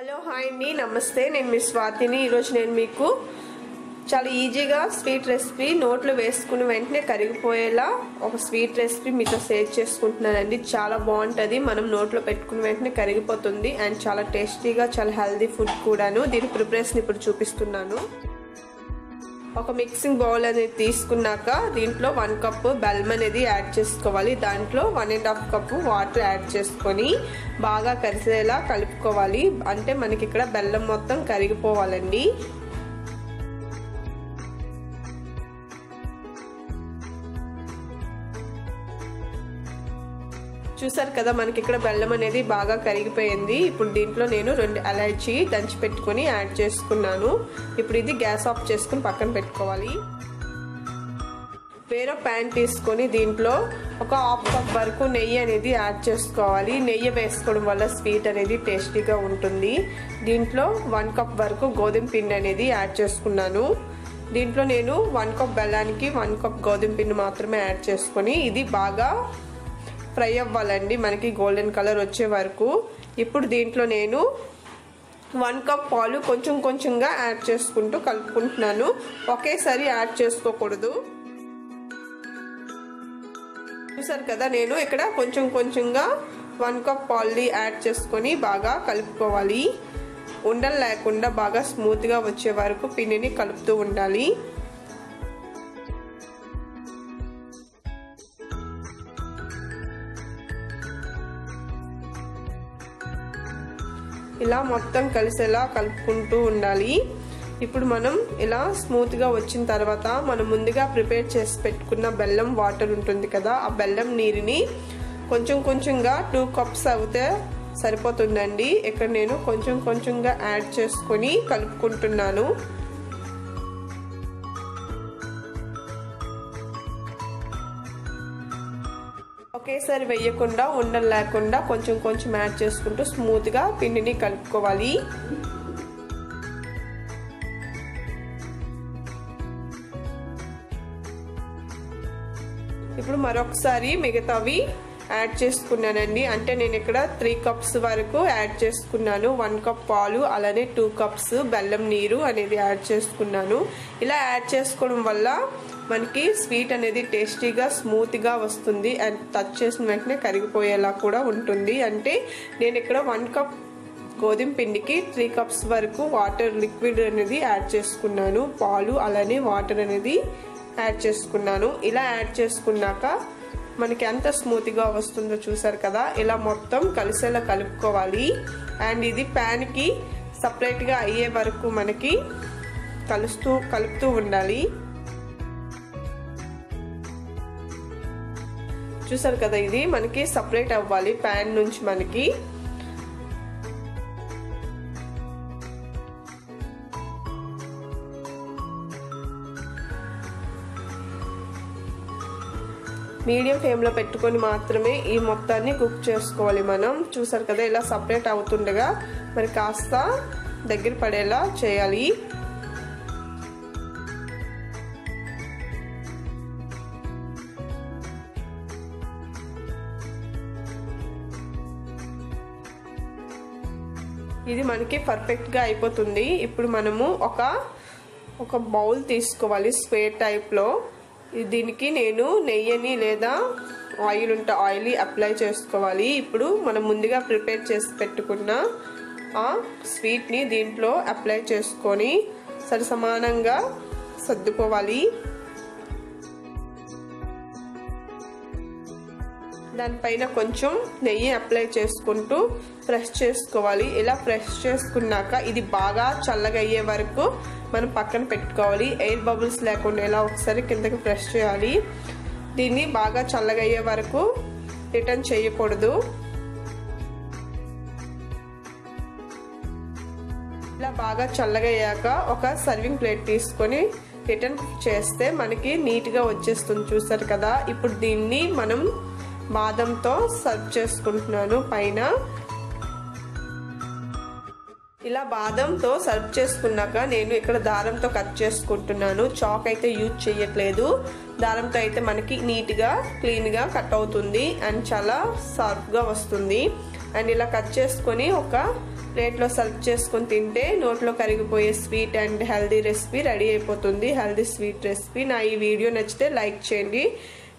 Hello hi అండి. నమస్తే. నేను మీ స్వాతిని. ఈరోజు నేను మీకు చాలా ఈజీగా స్వీట్ రెసిపీ నోట్లో వేసుకుని వెంటనే కరిగిపోయేలా ఒక స్వీట్ రెసిపీ మీతో షేర్ చేసుకుంటున్నానండి. చాలా బాగుంటుంది. మనం నోట్లో పెట్టుకుని వెంటనే కరిగిపోతుంది. అండ్ చాలా టేస్టీగా చాలా హెల్దీ ఫుడ్ కూడాను. దీని ప్రిపరేషన్ ఇప్పుడు చూపిస్తున్నాను. ఒక మిక్సింగ్ బౌల్ అనేది తీసుకున్నాక దీంట్లో వన్ కప్ బెల్లం అనేది యాడ్ చేసుకోవాలి. దాంట్లో one and half cup water add చేసుకొని బాగా కరిసేలా కలుపుకోవాలి. అంటే మనకి ఇక్కడ బెల్లం మొత్తం కరిగిపోవాలండి. చూసారు కదా మనకి ఇక్కడ బెల్లం అనేది బాగా కరిగిపోయింది. ఇప్పుడు దీంట్లో నేను రెండు ఎలైచీ దంచి పెట్టుకొని యాడ్ చేసుకున్నాను. ఇప్పుడు ఇది గ్యాస్ ఆఫ్ చేసుకుని పక్కన పెట్టుకోవాలి. వేరే ప్యాన్ తీసుకొని దీంట్లో ఒక హాఫ్ కప్ వరకు నెయ్యి అనేది యాడ్ చేసుకోవాలి. నెయ్యి వేసుకోవడం వల్ల స్వీట్ అనేది టేస్టీగా ఉంటుంది. దీంట్లో వన్ కప్ వరకు గోధుమ పిండి అనేది యాడ్ చేసుకున్నాను. దీంట్లో నేను వన్ కప్ బెల్లానికి వన్ కప్ గోధుమ పిండి మాత్రమే యాడ్ చేసుకొని ఇది బాగా ఫ్రై అవ్వాలండి. మనకి గోల్డెన్ కలర్ వచ్చే వరకు. ఇప్పుడు దీంట్లో నేను వన్ కప్ పాలు కొంచెం కొంచెంగా యాడ్ చేసుకుంటూ కలుపుకుంటున్నాను. ఒకేసారి యాడ్ చేసుకోకూడదు. చూసారు కదా నేను ఇక్కడ కొంచెం కొంచెంగా వన్ కప్ పాల్ని యాడ్ చేసుకొని బాగా కలుపుకోవాలి. ఉండలు లేకుండా బాగా స్మూత్గా వచ్చే వరకు పిండిని కలుపుతూ ఉండాలి. ఇలా మొత్తం కలిసేలా కలుపుకుంటూ ఉండాలి. ఇప్పుడు మనం ఇలా స్మూత్గా వచ్చిన తర్వాత మనం ముందుగా ప్రిపేర్ చేసి పెట్టుకున్న బెల్లం వాటర్ ఉంటుంది కదా ఆ బెల్లం నీరుని కొంచెం కొంచెంగా టూ కప్స్ అవుతే సరిపోతుందండి. ఇక్కడ నేను కొంచెం కొంచెంగా యాడ్ చేసుకొని కలుపుకుంటున్నాను. ఒకేసారి వేయకుండా ఉండలు లేకుండా కొంచెం కొంచెం యాడ్ చేసుకుంటూ స్మూత్గా పిండిని కలుపుకోవాలి. ఇప్పుడు మరొకసారి మిగతావి యాడ్ చేసుకున్నానండి. అంటే నేను ఇక్కడ త్రీ కప్స్ వరకు యాడ్ చేసుకున్నాను. వన్ కప్ పాలు అలానే టూ కప్స్ బెల్లం నీరు అనేది యాడ్ చేసుకున్నాను. ఇలా యాడ్ చేసుకోవడం వల్ల మనకి స్వీట్ అనేది టేస్టీగా స్మూత్గా వస్తుంది అండ్ టచ్ చేసిన వెంటనే కరిగిపోయేలా కూడా ఉంటుంది. అంటే నేను ఇక్కడ వన్ కప్ గోధుమ పిండికి త్రీ కప్స్ వరకు వాటర్ లిక్విడ్ అనేది యాడ్ చేసుకున్నాను. పాలు అలానే వాటర్ అనేది యాడ్ చేసుకున్నాను. ఇలా యాడ్ చేసుకున్నాక మనకి ఎంత స్మూత్గా వస్తుందో చూసారు కదా? ఇలా మొత్తం కలిసేలా కలుపుకోవాలి. అండ్ ఇది ప్యాన్కి సపరేట్గా అయ్యే వరకు మనకి కలుస్తూ కలుపుతూ ఉండాలి. చూసారు కదా ఇది? మనకి సపరేట్ అవ్వాలి. ప్యాన్ నుంచి మనకి. మీడియం ఫ్లేమ్లో పెట్టుకొని మాత్రమే ఈ మొత్తాన్ని కుక్ చేసుకోవాలి మనం. చూసారు కదా ఇలా సపరేట్ అవుతుండగా మరి కాస్త దగ్గర పడేలా చేయాలి. ఇది మనకి పర్ఫెక్ట్గా అయిపోతుంది. ఇప్పుడు మనము ఒక ఒక బౌల్ తీసుకోవాలి స్క్వేర్ టైప్లో దీనికి నేను నెయ్యిని లేదా ఆయిల్ ఉంటే ఆయిల్ అప్లై చేసుకోవాలి. ఇప్పుడు మనం ముందుగా ప్రిపేర్ చేసి పెట్టుకున్న ఆ స్వీట్ని దీంట్లో అప్లై చేసుకొని సరి సమానంగా సర్దుకోవాలి. దానిపైన కొంచెం నెయ్యి అప్లై చేసుకుంటూ ప్రెస్ చేసుకోవాలి. ఇలా ప్రెస్ చేసుకున్నాక ఇది బాగా చల్లగా అయ్యే వరకు మనం పక్కన పెట్టుకోవాలి. ఎయిర్ బబుల్స్ లేకుండా ఇలా ఒకసారి కిందకి ప్రెస్ చేయాలి. దీన్ని బాగా చల్లగా అయ్యే వరకు రిటర్న్ చేయకూడదు. ఇలా బాగా చల్లగా అయ్యాక ఒక సర్వింగ్ ప్లేట్ తీసుకొని రిటర్న్ చేస్తే మనకి నీట్గా వచ్చేస్తుంది. చూసారు కదా? ఇప్పుడు దీన్ని మనం బాదంతో సర్వ్ చేసుకుంటున్నాను పైన. ఇలా బాదంతో సర్వ్ చేసుకున్నాక నేను ఇక్కడ దారంతో కట్ చేసుకుంటున్నాను. చాక్ అయితే యూజ్ చేయట్లేదు దారంతో అయితే మనకి నీట్గా క్లీన్గా కట్ అవుతుంది అండ్ చాలా షార్ప్గా వస్తుంది. అండ్ ఇలా కట్ చేసుకొని ఒక ప్లేట్లో సర్వ్ చేసుకొని తింటే నోట్లో కరిగిపోయే sweet and healthy recipe ready అయిపోతుంది. Healthy sweet recipe. నా ఈ వీడియో నచ్చితే లైక్ చేయండి.